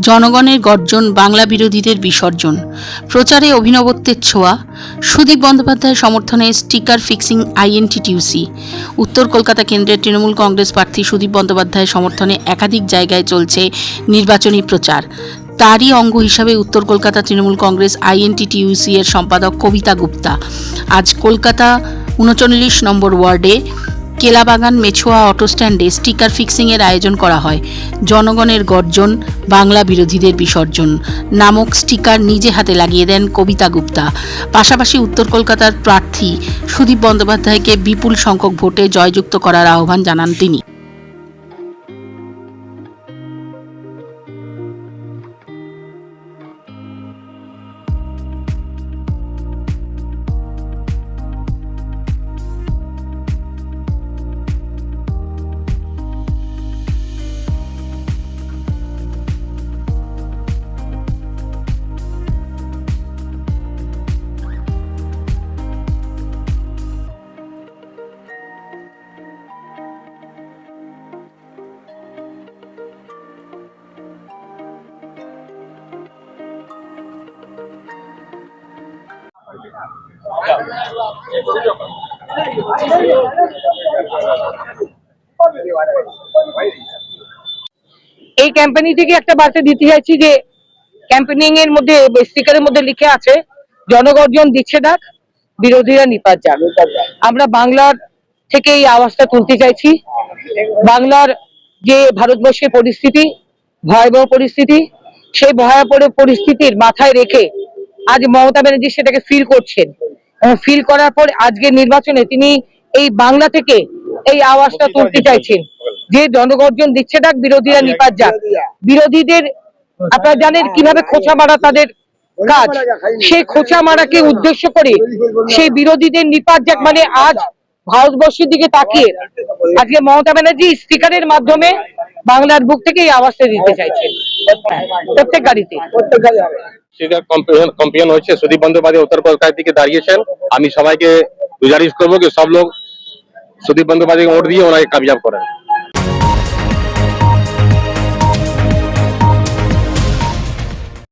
জনগণের গর্জন, বাংলা বিরোধীদের বিসর্জন। প্রচারে অভিনবত্বের ছোঁয়া। সুদীপ বন্দ্যোপাধ্যায়ের সমর্থনে স্টিকার ফিক্সিং আইএনটিটিউসি। উত্তর কলকাতা কেন্দ্রের তৃণমূল কংগ্রেস প্রার্থী সুদীপ বন্দ্যোপাধ্যায়ের সমর্থনে একাধিক জায়গায় চলছে নির্বাচনী প্রচার। তারই অঙ্গ হিসাবে উত্তর কলকাতা তৃণমূল কংগ্রেস আইএনটিটিউসি এর সম্পাদক কবিতা গুপ্তা। আজ কলকাতা উনচল্লিশ নম্বর ওয়ার্ডে কেলাবাগান মেছোয়া অটো স্ট্যান্ডে স্টিকার ফিক্সিংয়ের আয়োজন করা হয়। জনগণের গর্জন, বাংলা বিরোধীদের বিসর্জন। নামক স্টিকার নিজে হাতে লাগিয়ে দেন কবিতা গুপ্তা। পাশাপাশি উত্তর কলকাতার প্রার্থী সুদীপ বন্দ্যোপাধ্যায়কে বিপুল সংখ্যক ভোটে জয়যুক্ত করার আহ্বান জানান তিনি। এই ক্যাম্পেইনিং থেকে একটা বার্তা দিতে চাইছি যে ক্যাম্পেইনিং এর মধ্যে স্টিকারের মধ্যে লিখে আছে, জনগর্জন দিচ্ছে ডাক বিরোধীরা নিপাত যাক। আমরা বাংলার থেকে এই আওয়াজটা তুলতে চাইছি। বাংলার যে ভারতবর্ষের পরিস্থিতি, ভয়াবহ পরিস্থিতি, সেই ভয়াবহ পরিস্থিতির মাথায় রেখে আজ মমতা ব্যানার্জি সেটাকে ফিল করছেন। ফিল করার পর আজকের নির্বাচনে তিনি এই বাংলা থেকে এই আওয়াজটা তুলতে চাইছেন। যে জনগর্জন দিচ্ছে ডাক বিরোধীরা নিপাত যাক। বিরোধীদের আপনারা জানেন কীভাবে খোঁচা মারা তাদের কাজ? সেই খোঁচা মারাকে উদ্দেশ্য করে সেই বিরোধীদের নিপাত যাক মানে আজ ভারতবর্ষের দিকে তাকিয়ে আজকে মমতা ব্যানার্জি স্পিকারের মাধ্যমে বাংলার বুক থেকে এই আওয়াজটা দিতে চাইছেন প্রত্যেক গাড়িতে। প্রত্যেক গাড়ি হবে। সেটা কম্পিয়ন হচ্ছে সুদীপ বন্দ্যোপাধ্যায় উত্তর কলকাতার দিকে দাঁড়িয়েছেন। আমি সবাইকে গুজারিশ করব কি সব লোক সুদীপ বন্দ্যোপাধ্যায়কে ভোট দিয়ে ওনাকে কামিয়াব করেন।